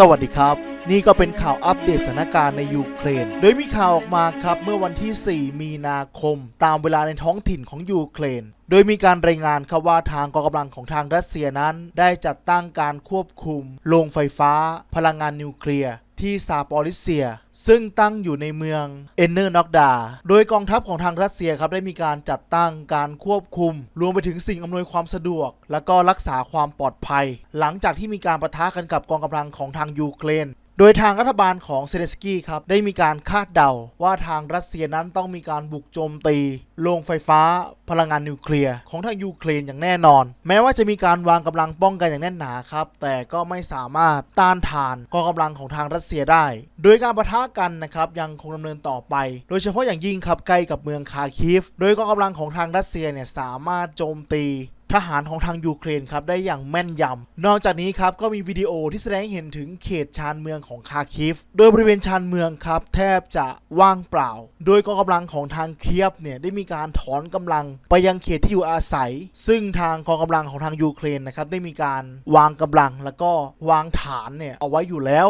สวัสดีครับ นี่ก็เป็นข่าวอัปเดตสถานการณ์ในยูเครน โดยมีข่าวออกมาครับเมื่อวันที่ 4 มีนาคม ตามเวลาในท้องถิ่นของยูเครน โดยมีการรายงานครับว่าทางกองกำลังของทางรัสเซียนั้น ได้จัดตั้งการควบคุมโรงไฟฟ้า พลังงานนิวเคลียร์ ที่ซาปอริเซีย ซึ่งตั้งอยู่ในเมืองเอนเนอร์นอกดา โดยกองทัพของทางรัสเซียครับได้มีการจัดตั้งการควบคุม รวมไปถึงสิ่งอำนวยความสะดวก และก็รักษาความปลอดภัย หลังจากที่มีการประทะกันกับกองกำลังของทางยูเครนโดยทางรัฐบาลของเซเลสกี้ครับ ได้มีการคาดเดาว่าทางรัสเซียนั้นต้องมีการบุกโจมตีโรงไฟฟ้าพลังงานนิวเคลียร์ของทางยูเครนอย่างแน่นอน แม้ว่าจะมีการวางกำลังป้องกันอย่างแน่นหนาครับ แต่ก็ไม่สามารถต้านทานกองกำลังของทางรัสเซียได้ โดยการประทะกันนะครับยังคงดำเนินต่อไป โดยเฉพาะอย่างยิ่งครับใกล้กับเมืองคาคิฟ โดยกองกำลังของทางรัสเซียเนี่ยสามารถโจมตีทหารของทางยูเครนครับได้อย่างแม่นยำ นอกจากนี้ครับก็มีวิดีโอที่แสดงเห็นถึงเขตชานเมืองของคาคิฟ โดยบริเวณชานเมืองครับแทบจะว่างเปล่า โดยกองกำลังของทางเคียฟเนี่ยได้มีการถอนกำลังไปยังเขตที่อยู่อาศัย ซึ่งทางกองกำลังของทางยูเครนนะครับได้มีการวางกำลังแล้วก็วางฐานเนี่ยเอาไว้อยู่แล้ว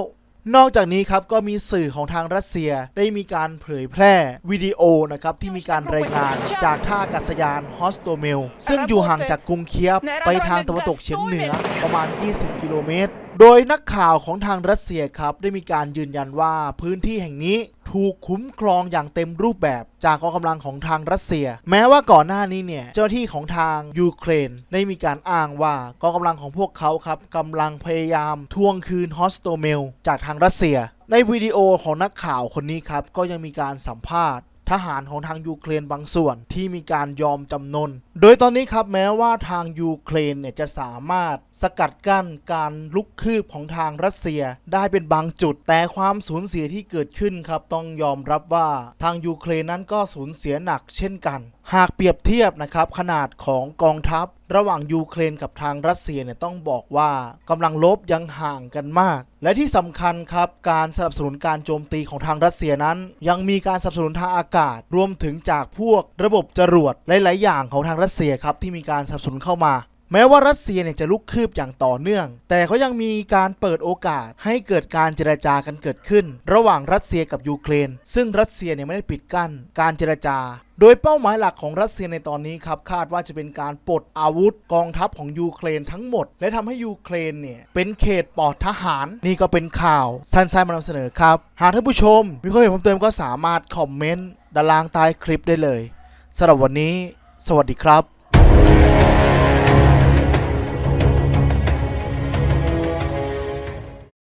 นอกจากนี้ครับก็มีสื่อของทางรัสเซียได้มีการเผยแพร่วิดีโอนะครับที่มีการรายงานจากท่าอากาศยานฮอสโตเมลซึ่งอยู่ห่างจากกรุงเคียฟไปทางตะวันตกเฉียงเหนือประมาณ 20 กิโลเมตรโดยนักข่าวของทางรัสเซียครับได้มีการยืนยันว่าพื้นที่แห่งนี้ ถูกคุ้มครองอย่างเต็มรูปแบบจากกองกำลังของทางรัสเซีย แม้ว่าก่อนหน้านี้เนี่ยเจ้าหน้าที่ของทางยูเครนได้มีการอ้างว่ากองกำลังของพวกเขาครับกำลังพยายามทวงคืนฮอสโตเมลจากทางรัสเซีย ในวิดีโอของนักข่าวคนนี้ครับก็ยังมีการสัมภาษณ์ ทหารของทางยูเครนบางส่วนที่มีการยอมจำนน โดยตอนนี้ครับแม้ว่าทางยูเครนเนี่ยจะสามารถสกัดกั้นการลุกคืบของทางรัสเซียได้เป็นบางจุด แต่ความสูญเสียที่เกิดขึ้นครับต้องยอมรับว่าทางยูเครนนั้นก็สูญเสียหนักเช่นกัน หากเปรียบเทียบนะครับขนาดของกองทัพระหว่างยูเครนกับทางรัสเซียเนี่ยต้องบอกว่ากำลังลบยังห่างกันมาก และที่สำคัญครับการสนับสนุนการโจมตีของทางรัสเซียนั้น ยังมีการสนับสนุนทางอากาศ รวมถึงจากพวกระบบจรวดหลาย ๆ อย่างของทางรัสเซียครับที่มีการสนับสนุนเข้ามา แม้ว่ารัสเซียเนี่ยจะลุกคืบอย่างต่อเนื่อง แต่เขายังมีการเปิดโอกาสให้เกิดการเจรจากันเกิดขึ้น ระหว่างรัสเซียกับยูเครน ซึ่งรัสเซียเนี่ยไม่ได้ปิดกั้นการเจรจา โดยเป้าหมายหลักของรัสเซียในตอนนี้ครับคาดว่าจะเป็นการปลดอาวุธกองทัพของยูเครนทั้งหมด และทำให้ยูเครนเนี่ยเป็นเขตปลอดทหาร นี่ก็เป็นข่าวสั้นๆมานำเสนอครับ หากท่านผู้ชม มีข้อเห็นเพิ่มเติมก็สามารถคอมเมนต์ด้านล่างใต้คลิปได้เลยสำหรับวันนี้ สวัสดีครับ